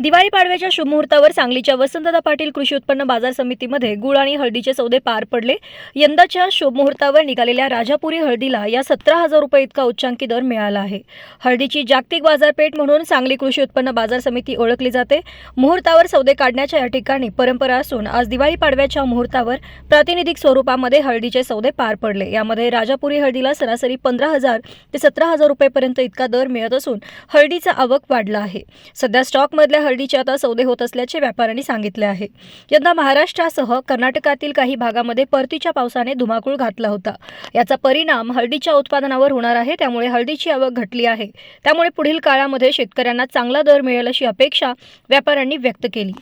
दिवाळी पाडव्याच्या शुभमुहूर्तावर सांगलीच्या वसंतदा पाटील कृषी उत्पन्न बाजार समितीमध्ये गुळ आणि हळदीचे सौदे पार पडले. यंदाच्या शुभमुहूर्तावर निघालेल्या राजापुरी हळदीला या सतरा हजार रुपये इतका उच्चांकी दर मिळाला आहे. हळदीची जागतिक बाजारपेठ म्हणून सांगली कृषी उत्पन्न बाजार समिती ओळखली जाते. मुहूर्तावर सौदे काढण्याच्या या ठिकाणी परंपरा असून आज दिवाळी पाडव्याच्या मुहूर्तावर प्रातिनिधिक स्वरूपामध्ये हळदीचे सौदे पार पडले. यामध्ये राजापुरी हळदीला सरासरी पंधरा हजार ते सतरा हजार रुपयेपर्यंत इतका दर मिळत असून हळदीचा आवक वाढला आहे. सध्या स्टॉकमधल्या हळदीचे आता सौदे होत असल्याचे व्यापाऱ्यांनी सांगितले आहे. यंदा महाराष्ट्रासह कर्नाटकातील काही भागामध्ये परतीच्या पावसाने धुमाकूळ घातला होता. याचा परिणाम हळदीच्या उत्पादनावर होणार आहे त्यामुळे हळदीची आवक घटली आहे. त्यामुळे पुढील काळामध्ये शेतकऱ्यांना चांगला दर मिळेल अशी अपेक्षा व्यापाऱ्यांनी व्यक्त केली.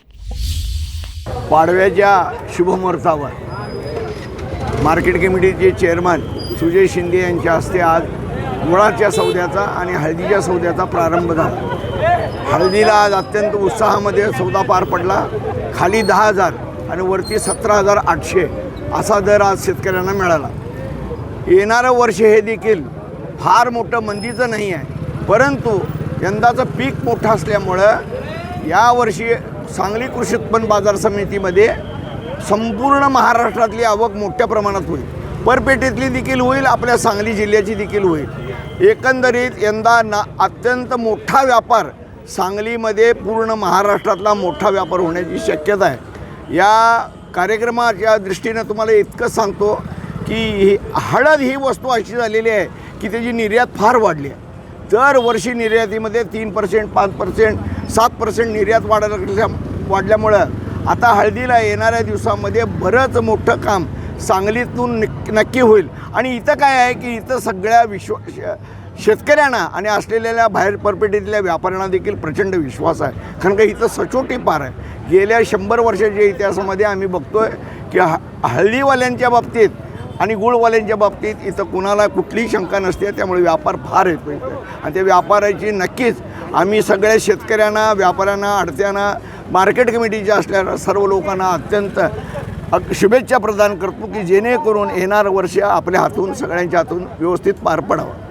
पाडव्याच्या शुभमुहूर्तावर मार्केट कमिटीचे चेअरमन सुजय शिंदे यांच्या हस्ते आज गुळाच्या सौद्याचा आणि हळदीच्या सौद्याचा प्रारंभ झाला. हळदीला आज अत्यंत उत्साहामध्ये सौदा पार पडला. खाली दहा हजार आणि वरती सतरा हजार आठशे असा दर आज शेतकऱ्यांना मिळाला. येणारं वर्ष हे देखील फार मोठं मंदीचं नाही आहे. परंतु यंदाचं पीक मोठं असल्यामुळं यावर्षी सांगली कृषी उत्पन्न बाजार समितीमध्ये संपूर्ण महाराष्ट्रातली आवक मोठ्या प्रमाणात होईल. परपेटेतली देखील होईल आपल्या सांगली जिल्ह्याची देखील होईल. एकंदरीत यंदा ना अत्यंत मोठा व्यापार सांगलीमध्ये पूर्ण महाराष्ट्रातला मोठा व्यापार होण्याची शक्यता आहे. या कार्यक्रमाच्या दृष्टीनं तुम्हाला इतकं सांगतो की हळद ही वस्तू अशी झालेली आहे की त्याची निर्यात फार वाढली आहे. दरवर्षी निर्यातीमध्ये तीन पर्सेंट पाच पर्सेंट सात पर्सेंट निर्यात वाढल्या वाढल्यामुळं आता हळदीला येणाऱ्या दिवसामध्ये बरंच मोठं काम सांगलीतून नक्की होईल. आणि इथं काय आहे की इथं सगळ्या विश्व श- शेतकऱ्यांना आणि असलेल्या बाहेर परपेटीतल्या व्यापाऱ्यांना देखील प्रचंड विश्वास आहे. कारण का इथं सचोटी पार आहे. गेल्या शंभर वर्षाच्या इतिहासामध्ये आम्ही बघतो आहे की ह हळदीवाल्यांच्या बाबतीत आणि गुळवाल्यांच्या बाबतीत इथं कुणाला कुठलीही शंका नसते. त्यामुळे व्यापार फार येतो इथे. आणि त्या व्यापाराची नक्कीच आम्ही सगळ्या शेतकऱ्यांना व्यापाऱ्यांना अडत्यांना मार्केट कमिटीच्या असल्या सर्व लोकांना अत्यंत शुभेच्छा प्रदान करतो की जेणेकरून येणारं वर्ष आपल्या हातून सगळ्यांच्या हातून व्यवस्थित पार पडावं.